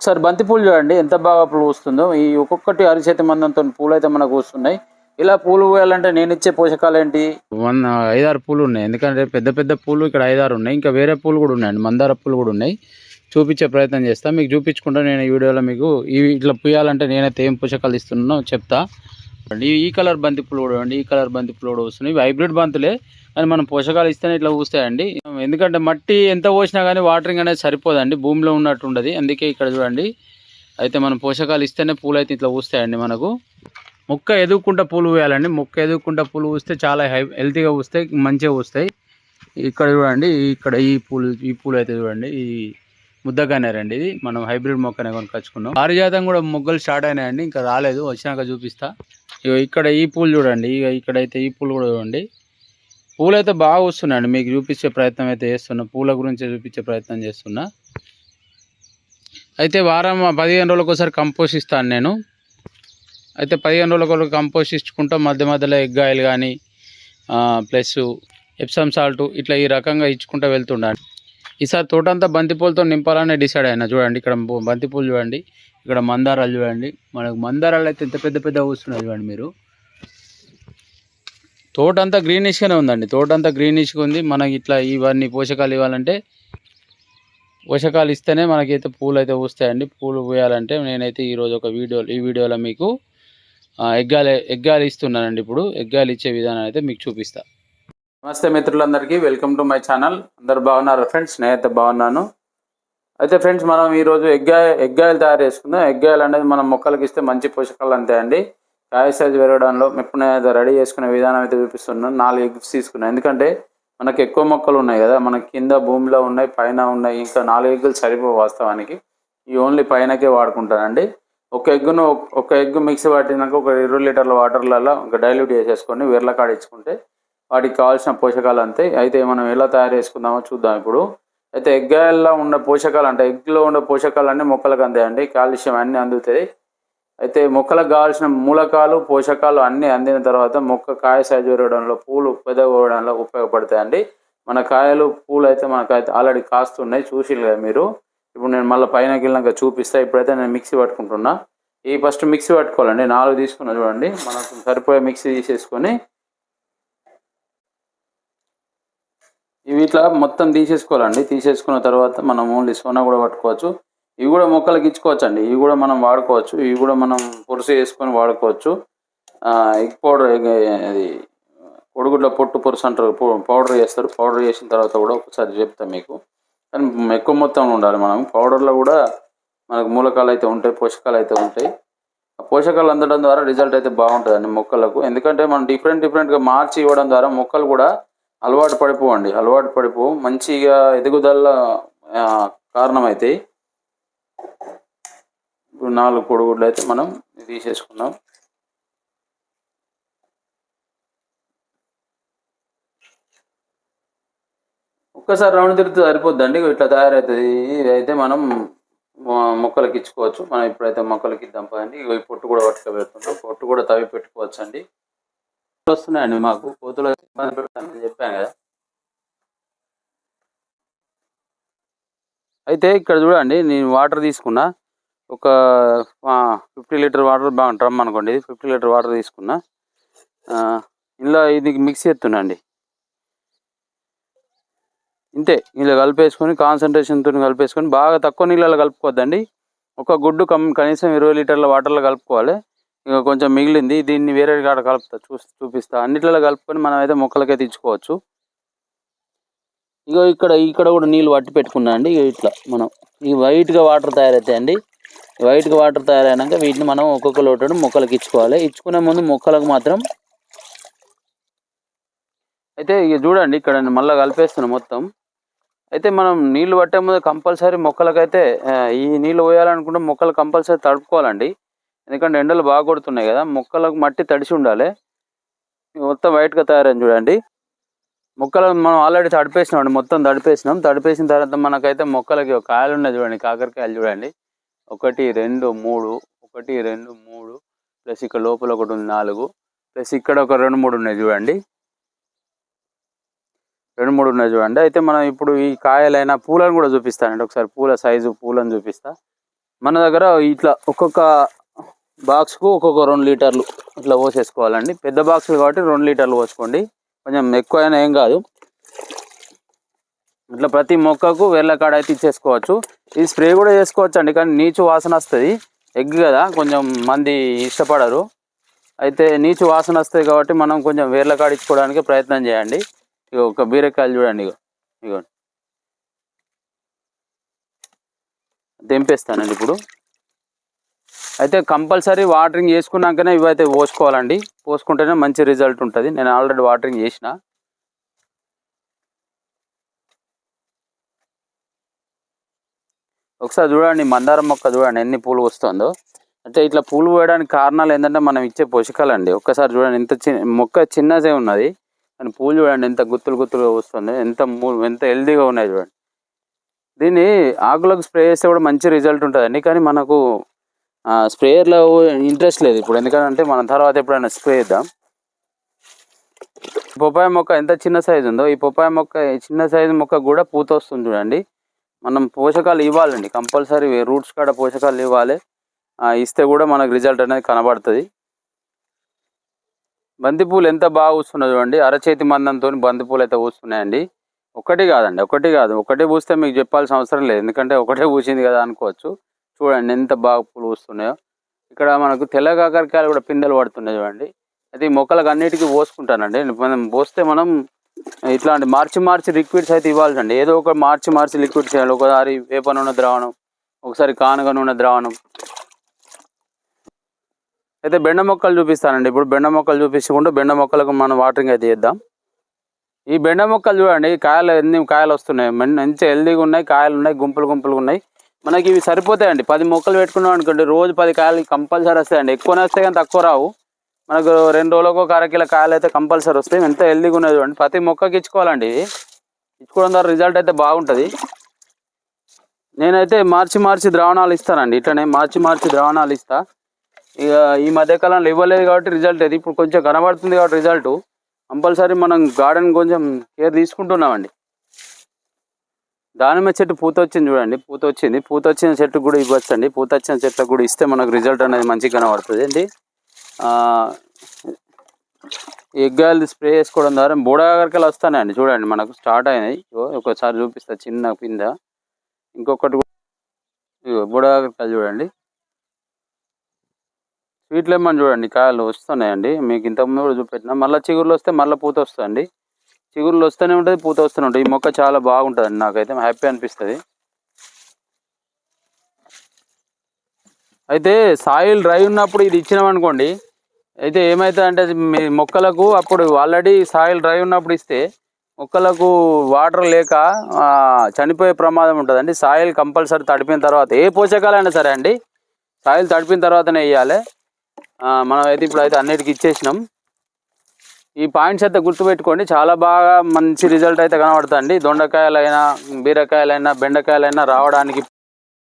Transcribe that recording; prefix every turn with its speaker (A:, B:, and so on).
A: ఒకసారి బంతి పూలు చూడండి ఎంత బాగా పూలు వస్తుందో. ఈ ఒక్కొక్కటి అరిచేతి మందంతో పూలు అయితే మనకు వస్తున్నాయి. ఇలా పూలు పోయాలంటే నేను ఇచ్చే పోషకాలు ఏంటి? వన్ ఐదారు పూలు ఉన్నాయి. ఎందుకంటే పెద్ద పెద్ద పూలు ఇక్కడ ఐదారు ఉన్నాయి. ఇంకా వేరే పూలు కూడా ఉన్నాయండి. మందార పూలు కూడా ఉన్నాయి. చూపించే ప్రయత్నం చేస్తా. మీకు చూపించుకుంటా నేను ఈ వీడియోలో మీకు ఇవి ఇట్లా పూయాలంటే నేనైతే ఏం పోషకాలు ఇస్తున్నానో చెప్తా. ఈ కలర్ బంతి పూలు కూడా ఈ కలర్ బంతి పూలు కూడా వస్తున్నాయి. ఇవి హైబ్రిడ్ బంతులే. కానీ మనం పోషకాలు ఇస్తేనే ఇట్లా పూస్తాయండి ఎందుకంటే మట్టి ఎంత పోసినా కానీ వాటరింగ్ అనేది సరిపోదండి. భూమిలో ఉన్నట్టు ఉండదు. అందుకే ఇక్కడ చూడండి. అయితే మనం పోషకాలు ఇస్తేనే పూలు అయితే ఇట్లా పూస్తాయండి మనకు. మొక్క ఎదుగుకుంటా పూలు వేయాలండి మొక్క ఎదుగుకుంటా పూలు పూస్తే చాలా హై హెల్తీగా పూస్తాయి మంచిగా పూస్తాయి ఇక్కడ చూడండి. ఇక్కడ ఈ పూలు ఈ పూలు అయితే చూడండి. ఈ ముద్దగానేరండి ఇది. మనం హైబ్రిడ్ మొక్కనే కొనుకొచ్చుకున్నాం. పారిజాతం కూడా మొగ్గలు స్టార్ట్ అయినాయండి. ఇంకా రాలేదు. వచ్చినాక చూపిస్తా. ఇక ఇక్కడ ఈ పూలు చూడండి. ఇక ఇక్కడైతే ఈ పూలు కూడా చూడండి. పూలు అయితే బాగా వస్తున్నాయండి. మీకు చూపించే ప్రయత్నం అయితే చేస్తున్నా. పూల గురించి చూపించే ప్రయత్నం చేస్తున్నా. అయితే వారం పదిహేను రోజులకు ఒకసారి కంపోస్ట్ ఇస్తాను నేను. అయితే పదిహేను రోజులకు ఒకసారి కంపోస్ట్ ఇచ్చుకుంటా మధ్య మధ్యలో ఎగ్ ఆయిల్ కానీ ప్లస్ ఎప్సమ్ సాల్ట్ ఇట్లా ఈ రకంగా ఇచ్చుకుంటూ వెళ్తుండండి ఈసారి తోటంతా బంతిపూలతో నింపాలని డిసైడ్ అయినా చూడండి. ఇక్కడ బంతిపూలు చూడండి. ఇక్కడ మందారాలు చూడండి. మనకు మందారాలు అయితే ఎంత పెద్ద పెద్ద వస్తున్నాయి చూడండి మీరు. తోట అంతా గ్రీనిష్గానే ఉందండి. తోట అంతా గ్రీనిష్గా ఉంది. మనకి ఇట్లా ఇవన్నీ పోషకాలు ఇవ్వాలంటే పోషకాలు ఇస్తేనే మనకైతే పూలు అయితే పూస్తాయండి. పూలు పూయాలంటే నేనైతే ఈరోజు ఒక వీడియో ఈ వీడియోలో మీకు ఎగ్గాలి ఎగ్గాలు ఎగ్గాలు ఇస్తున్నానండి ఇప్పుడు. ఎగ్గాలు ఇచ్చే విధానం అయితే మీకు చూపిస్తా. నమస్తే మిత్రులందరికీ. Welcome to my channel. అందరు బాగున్నారు ఫ్రెండ్స్? నేనైతే బాగున్నాను. అయితే ఫ్రెండ్స్ మనం ఈరోజు ఎగ్గాయ ఎగ్గాయలు తయారు చేసుకుందాం. ఎగ్గాయలు అనేది మనం మొక్కలకి ఇస్తే మంచి పోషకాలు అంతే అండి. కాయ పెరగడంలో ఇప్పుడు రెడీ చేసుకునే విధానం అయితే చూపిస్తున్నాను. నాలుగు ఎగ్స్ తీసుకున్నాను ఎందుకంటే మనకి ఎక్కువ మొక్కలు ఉన్నాయి కదా మనకి కింద భూమిలో ఉన్నాయి పైన ఉన్నాయి ఇంకా నాలుగు ఎగ్గులు సరిపో వాస్తవానికి. ఈ ఓన్లీ పైనకే వాడుకుంటానండి. ఒక ఎగ్గును ఒక- ఎగ్ మిక్సీ పట్టినాక ఒక ఇరవై లీటర్ల వాటర్లలో ఒక డైల్యూట్ చేసేసుకొని వీర్ల కాడ ఇచ్చుకుంటే వాటికి కావాల్సిన పోషకాలు అంతే. అయితే మనం ఎలా తయారు చేసుకుందామో చూద్దాం ఇప్పుడు. అయితే ఎగ్గాయల్లో ఉన్న పోషకాలు అంటే ఎగ్లో ఉన్న పోషకాలు అన్నీ మొక్కలకు అందాయండి. కాల్షియం అన్నీ అందుతాయి. అయితే మొక్కలకు కావాల్సిన మూలకాలు పోషకాలు అన్నీ అందిన తర్వాత మొక్క కాయ సైజు పెరగడంలో పూలు పెదగడంలో ఉపయోగపడతాయండి. మన కాయలు పూలు అయితే మనకైతే ఆల్రెడీ కాస్తున్నాయి చూసిరు కదా మీరు. ఇప్పుడు నేను మళ్ళీ పైన వెళ్ళినాక చూపిస్తా ఇప్పుడైతే నేను మిక్సీ పట్టుకుంటున్నా. ఈ ఫస్ట్ మిక్సీ పట్టుకోవాలండి నాలుగు తీసుకున్నా చూడండి. మనకు సరిపోయే మిక్సీ తీసేసుకొని ఇవి ఇట్లా మొత్తం తీసేసుకోవాలండి. తీసేసుకున్న తర్వాత మనం ఓన్లీ సోనా కూడా పట్టుకోవచ్చు. ఇవి కూడా మొక్కలకి ఇచ్చుకోవచ్చు అండి ఇవి కూడా మనం వాడుకోవచ్చు. ఇవి కూడా మనం పొరుసు వేసుకొని వాడుకోవచ్చు. ఎగ్ పౌడర్ అది కొడుగుడ్ల పొట్టు పురుసు అంటారు. పౌడర్ చేస్తారు. పౌడర్ చేసిన తర్వాత కూడా ఒకసారి చెప్తాను మీకు. కానీ ఎక్కువ మొత్తంలో ఉండాలి మనం. పౌడర్లో కూడా మనకు మూలకాలు అయితే ఉంటాయి పోషకాలు అయితే ఉంటాయి. ఆ పోషకాలు అందడం ద్వారా రిజల్ట్ అయితే బాగుంటుందండి మొక్కలకు. ఎందుకంటే మనం డిఫరెంట్ డిఫరెంట్గా మార్చి ఇవ్వడం ద్వారా మొక్కలు కూడా అలవాటు పడిపోవండి. అలవాటు పడిపో మంచిగా ఎదుగుదల ఆ, కారణమవుతాయి ఇప్పుడు నాలుగు కోడిగుడ్లు అయితే మనం తీసేసుకున్నాం ఒక్కసారి రౌండ్ తిరిగితే సరిపోద్దండి ఇట్లా తయారవుతుంది. ఇదైతే అయితే మనం మొక్కలకి ఇచ్చుకోవచ్చు. మనం ఇప్పుడైతే మొక్కలకి ఇద్దాం పదండి. ఇవి పొట్టు కూడా పట్టుకు పెడుతున్నాం. పొట్టు కూడా తవ్వి పెట్టుకోవచ్చు అండి వస్తున్నాయండి మాకు. కోతులు ఇబ్బంది పెడతానని చెప్పాను కదా. అయితే ఇక్కడ చూడండి నేను వాటర్ తీసుకున్నా. ఒక ఫిఫ్టీ లీటర్ వాటర్ బాగా డ్రమ్ అనుకోండి ఇది ఫిఫ్టీ లీటర్ వాటర్ తీసుకున్నా. ఆ, ఇందులో ఇది మిక్స్ చేస్తున్నాండి ఇంతే ఇలా కలిపేసుకొని కాన్సన్ట్రేషన్తో కలిపేసుకొని బాగా తక్కువ నీళ్ళలో కలుపుకోవద్దండి. ఒక గుడ్డు కమ్ కనీసం ఇరవై లీటర్ల వాటర్లో కలుపుకోవాలి. ఇంకా కొంచెం మిగిలింది దీన్ని వేరే కాడ కలుపుతా చూ చూపిస్తా. అన్నిట్లలో కలుపుకొని మనం అయితే మొక్కలకైతే ఇచ్చుకోవచ్చు ఇగో ఇక్కడ ఇక్కడ కూడా నీళ్ళు పట్టి పెట్టుకున్నా అండి. ఇట్లా మనం ఈ వైట్గా వాటర్ తయారవుతాయండి వైట్గా వాటర్ తయారైనాక వీటిని మనం ఒక్కొక్క లోటను మొక్కలకి ఇచ్చుకోవాలి. ఇచ్చుకునే ముందు మొక్కలకు మాత్రం అయితే ఇక చూడండి ఇక్కడ మళ్ళీ కలిపేస్తున్నాం మొత్తం. అయితే మనం నీళ్ళు పట్టే ముందు కంపల్సరీ మొక్కలకైతే ఈ నీళ్ళు పోయాలనుకుంటే మొక్కలు కంపల్సరీ తడుపుకోవాలండి. ఎందుకంటే ఎండలు బాగా కొడుతున్నాయి కదా మొక్కలకు మట్టి తడిసి ఉండాలి. మొత్తం వైట్గా తయారైంది చూడండి. మొక్కలను మనం ఆల్రెడీ తడిపేసినాం అండి మొత్తం తడిపేసినాం. తడిపేసిన తర్వాత మనకైతే మొక్కలకి ఒక కాయలు ఉన్నాయి చూడండి కాకరకాయలు చూడండి. ఒకటి రెండు మూడు ఒకటి రెండు మూడు ప్లస్ ఇక్కడ లోపల ఒకటి ఉంది నాలుగు ప్లస్ ఇక్కడ ఒక రెండు మూడు ఉన్నాయి చూడండి. రెండు మూడు ఉన్నాయి చూడండి. అయితే మనం ఇప్పుడు ఈ కాయలైన పూలను కూడా చూపిస్తానండి. ఒకసారి పూల సైజు పూలను చూపిస్తా. మన దగ్గర ఇట్లా ఒక్కొక్క బాక్స్కు ఒక్కొక్క రెండు లీటర్లు ఇట్లా పోసేసుకోవాలండి. పెద్ద బాక్సులు కాబట్టి రెండు లీటర్లు పోసుకోండి. కొంచెం ఎక్కువ అయినా ఏం కాదు. ఇట్లా ప్రతి మొక్కకు వేర్ల కాడ అయితే ఇచ్చేసుకోవచ్చు. ఈ స్ప్రే కూడా చేసుకోవచ్చు అండి కానీ నీచు వాసన వస్తుంది. ఎగ్ కదా కొంచెం మంది ఇష్టపడరు. అయితే నీచు వాసన వస్తుంది కాబట్టి మనం కొంచెం వేర్ల కాడ ఇచ్చుకోవడానికి ప్రయత్నం చేయండి. ఇక ఒక బీరకాయలు చూడండి ఇగో ఇగో తెంపేస్తానండి ఇప్పుడు. అయితే కంపల్సరీ వాటరింగ్ చేసుకున్నాకనే ఇవైతే పోసుకోవాలండి. పోసుకుంటేనే మంచి రిజల్ట్ ఉంటుంది. నేను ఆల్రెడీ వాటరింగ్ చేసిన. ఒకసారి చూడండి మందారం మొక్క చూడండి ఎన్ని పూలు వస్తుందో. అంటే ఇట్లా పూలు పోయడానికి కారణాలు ఏంటంటే మనం ఇచ్చే పోషకాలు అండి ఒక్కసారి చూడండి ఎంత చిన్న మొక్క చిన్నదే ఉన్నది. కానీ పూలు చూడండి ఎంత గుత్తులు గుత్తులుగా వస్తుంది. ఎంత మూ- ఎంత హెల్దీగా ఉన్నాయి చూడండి. దీన్ని ఆకులకు స్ప్రే చేస్తే కూడా మంచి రిజల్ట్ ఉంటుందండి. కానీ మనకు స్ప్రేయర్లో ఇంట్రెస్ట్ లేదు ఇప్పుడు. ఎందుకంటే మనం తర్వాత ఎప్పుడైనా స్ప్రే చేద్దాం. పొపాయ మొక్క ఎంత చిన్న సైజు ఉందో ఈ పొపాయ మొక్క ఈ చిన్న సైజు మొక్క కూడా పూత వస్తుంది చూడండి. మనం పోషకాలు ఇవ్వాలండి. కంపల్సరీ రూట్స్ కాడ పోషకాలు ఇవ్వాలి. ఇస్తే కూడా మనకు రిజల్ట్ అనేది కనబడుతుంది. బంతిపూలు ఎంత బాగా వస్తున్నాయి చూడండి. అరచేతి మందంతో బంతిపూలు అయితే వస్తున్నాయండి ఒకటి కాదండి ఒకటి కాదు. ఒకటే పూస్తే మీకు చెప్పాల్సిన అవసరం లేదు. ఎందుకంటే ఒకటే పూసింది కదా అనుకోవచ్చు. చూడండి ఎంత బాగా పూలు వస్తున్నాయో. ఇక్కడ మనకు తెల్ల కాకరకాయలు కూడా పిందెలు పడుతున్నాయి చూడండి. అయితే ఈ మొక్కలకు అన్నిటికీ పోసుకుంటానండి. మనం పోస్తే మనం ఇట్లాంటి మార్చి మార్చి లిక్విడ్స్ అయితే ఇవ్వాలండి ఏదో ఒక మార్చి మార్చి లిక్విడ్స్ చేయాలి. ఒకసారి వేప నూనె ద్రావణం ఒకసారి కానుగ నూనె ద్రావణం. అయితే బెండ మొక్కలు చూపిస్తానండి. ఇప్పుడు బెండ మొక్కలు చూపించుకుంటూ బెండ మొక్కలకు మనం వాటరింగ్ అయితే చేద్దాం. ఈ బెండ మొక్కలు చూడండి. కాయలు ఎన్ని కాయలు వస్తున్నాయి? మంచి హెల్దీగా ఉన్నాయి. కాయలు ఉన్నాయి. గుంపులు గుంపులు ఉన్నాయి. మనకి ఇవి సరిపోతాయండి. పది మొక్కలు పెట్టుకున్నాం అనుకోండి రోజు పది కాయలు కంపల్సరీ వస్తాయండి. ఎక్కువనే వస్తాయి కానీ తక్కువ రావు. మనకు రెండు రోజులకు ఒక అరకిల కాయలు అయితే కంపల్సరీ వస్తాయి. ఎంత హెల్దీగా ఉన్నది చూడండి. ప్రతి మొక్కకి ఇచ్చుకోవాలండి. ఇచ్చుకోవడం ద్వారా రిజల్ట్ అయితే బాగుంటుంది. నేనైతే మార్చి మార్చి ద్రావణాలు ఇస్తానండి. ఇట్లనే మార్చి మార్చి ద్రావణాలు ఇస్తా. ఇక ఈ మధ్య కాలంలో ఇవ్వలేదు కాబట్టి రిజల్ట్ అది ఇప్పుడు కొంచెం కనబడుతుంది కాబట్టి రిజల్ట్. కంపల్సరీ మనం గార్డెన్ కొంచెం కేర్ తీసుకుంటున్నామండి. దానిమ్మ చెట్టు పూత వచ్చింది చూడండి. పూత వచ్చింది. పూత వచ్చిన చెట్టు కూడా ఇవ్వచ్చండి. పూత వచ్చిన చెట్లకు కూడా ఇస్తే మనకు రిజల్ట్ అనేది మంచిగా కనబడుతుంది. ఏంటి? ఎగ్గాయలు స్ప్రే చేసుకోవడం ద్వారా బూడకాకరకాయలు వస్తాయండి చూడండి మనకు స్టార్ట్ అయినాయి. ఒకసారి చూపిస్తా. చిన్న పింద ఇంకొకటి కూడా ఇగో చూడండి. స్వీట్ లెమన్ చూడండి. కాయలు వస్తున్నాయండి. మీకు ఇంతకుముందు కూడా చూపెట్టినా. మళ్ళీ చిగురులు వస్తే మళ్ళీ పూత వస్తుందండి. చిగురులు వస్తూనే ఉంటుంది పూత వస్తూనే ఉంటుంది. ఈ మొక్క చాలా బాగుంటుంది నాకైతే హ్యాపీ అనిపిస్తుంది. అయితే సాయిల్ డ్రై ఉన్నప్పుడు ఇది ఇచ్చినామనుకోండి అయితే ఏమవుతుంది అంటే మీ మొక్కలకు అప్పుడు ఆల్రెడీ సాయిల్ డ్రై ఉన్నప్పుడు ఇస్తే మొక్కలకు వాటర్ లేక చనిపోయే ప్రమాదం ఉంటుందండి. సాయిల్ కంపల్సరీ తడిపిన తర్వాత ఏ పోషకాలైనా సరే అండి సాయిల్ తడిపిన తర్వాతనే వేయాలి. మనం అయితే ఇప్పుడు అయితే అన్నిటికీ ఇచ్చేసినాం. ఈ పాయింట్స్ అయితే గుర్తుపెట్టుకోండి. చాలా బాగా మంచి రిజల్ట్ అయితే కనబడుతుంది. దొండకాయలైనా బీరకాయలైనా బెండకాయలైనా రావడానికి